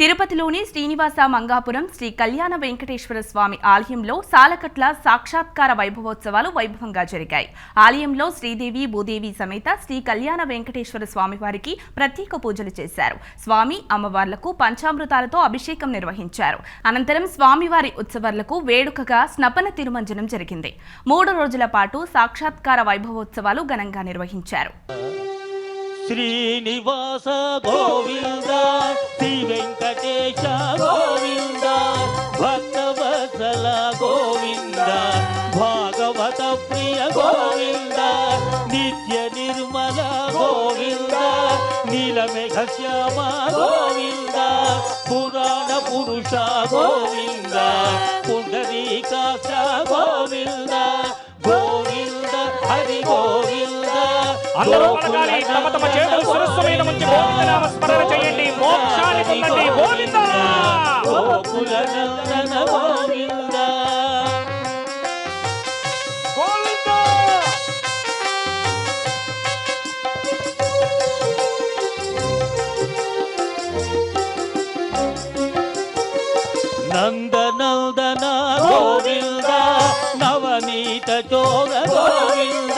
తిరుపతిలోని శ్రీనివాస మంగాపురం శ్రీ కళ్యాణ వెంకటేశ్వర స్వామి ఆలయంలో సాలకట్ల సాక్షాత్కార వైభవోత్సవాలు వైభవంగా జరిగాయి. ఆలయంలో శ్రీదేవి భూదేవి సమేత శ్రీ కళ్యాణ వెంకటేశ్వర స్వామి వారికి ప్రత్యేక పూజలు చేశారు. స్వామి అమ్మవార్లకు పంచామృతాలతో అభిషేకం నిర్వహించారు. అనంతరం స్వామివారి ఉత్సవాలకు వేడుకగా స్నపన తిరుమంజనం జరిగింది. మూడు రోజుల పాటు సాక్షాత్కార వైభవోత్సవాలు ఘనంగా నిర్వహించారు. శ్రీనివాస గోవింద వెంకటేశ గోవింద భక్తవత్సల గోవింద భాగవత ప్రియ గోవింద నిత్య నిర్మల గోవింద నీలమేఘ శ్యామ గోవింద పురాణ పురుష గోవింద. అందరూ పలకాలి తమ తమ చేతులు మీద గోవిందనామ స్మరణ చేయండి. మోక్షాన్ని పొందండి. గోవింద! నందనందన గోవింద! నవనీత చోర గోవింద!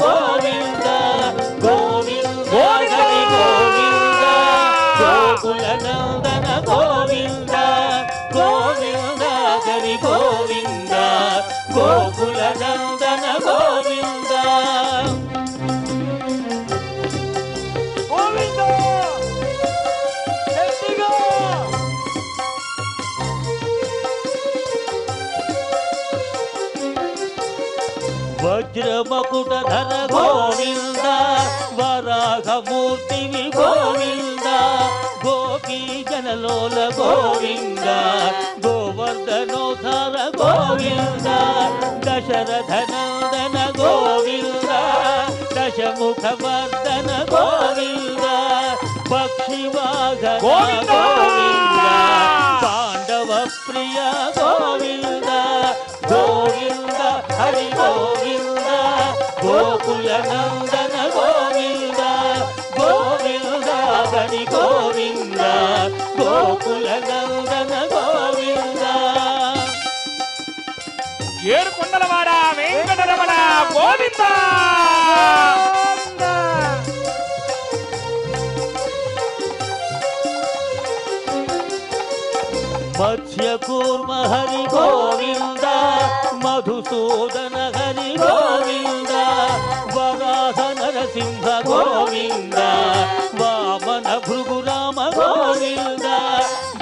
గోకుల నందన గోవింద! వజ్రమకుట ధర గోవింద వరాహమూర్తివి గోవింద గోపీ జనలోల గోవింద గోవర్ధనోధర గోవింద దశరథ నందన గోవింద దశముఖ వర్ధన గోవింద పక్షివాహన గోవింద! గోవింద పాండవ ప్రియ గోవింద గోవింద హరి గోవింద గోకుల నందన గోవింద గోవింద హరి గోవింద గోకుల నందన కొండలవాడ వెంకటరమణ గోవింద! మత్స్యకూర్మ హరి గోవింద మధుసూదన హరి గోవింద వరాహ నరసింహ గోవింద వామన భృగురామ గోవింద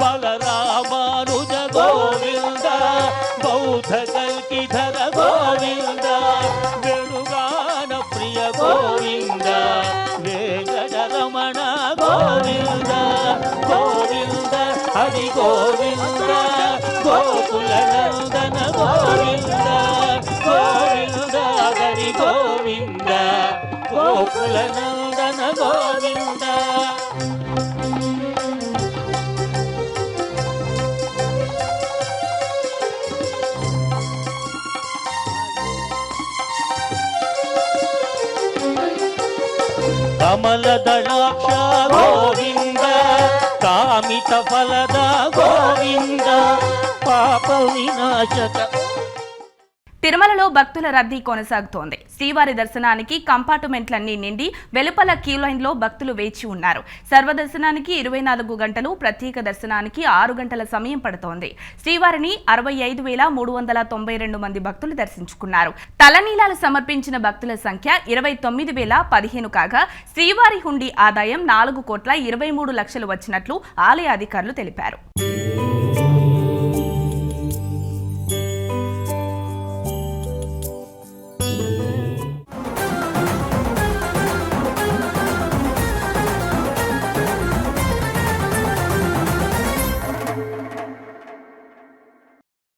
బలరామానుజ గోవింద బౌద్ధ కల్కిధర గోవింద వేణుగాన ప్రియ గోవింద వేగడ రమణ గోవింద గోవింద హరి గోవింద గోకుల నందన గోవింద గోవింద హరి గోవింద గోకుల నందన కమల గోవింద కామిత ఫలద గోవింద పాప వినాశక తిరుమలలో భక్తుల రద్దీ కొనసాగుతోంది. శ్రీవారి దర్శనానికి కంపార్ట్మెంట్లన్నీ నిండి వెలుపల క్యూ లైన్లో భక్తులు వేచి ఉన్నారు. సర్వదర్శనానికి ఇరవై నాలుగు గంటలు ప్రత్యేక దర్శనానికి ఆరు గంటల సమయం పడుతోంది. శ్రీవారిని అరవై ఐదు వేల మూడు వందల తొంభై రెండు మంది భక్తులు దర్శించుకున్నారు. తలనీలాలు సమర్పించిన భక్తుల సంఖ్య ఇరవై తొమ్మిది వేల పదిహేను కాగా శ్రీవారి హుండీ ఆదాయం నాలుగు కోట్ల ఇరవై మూడు లక్షలు వచ్చినట్లు ఆలయ అధికారులు తెలిపారు.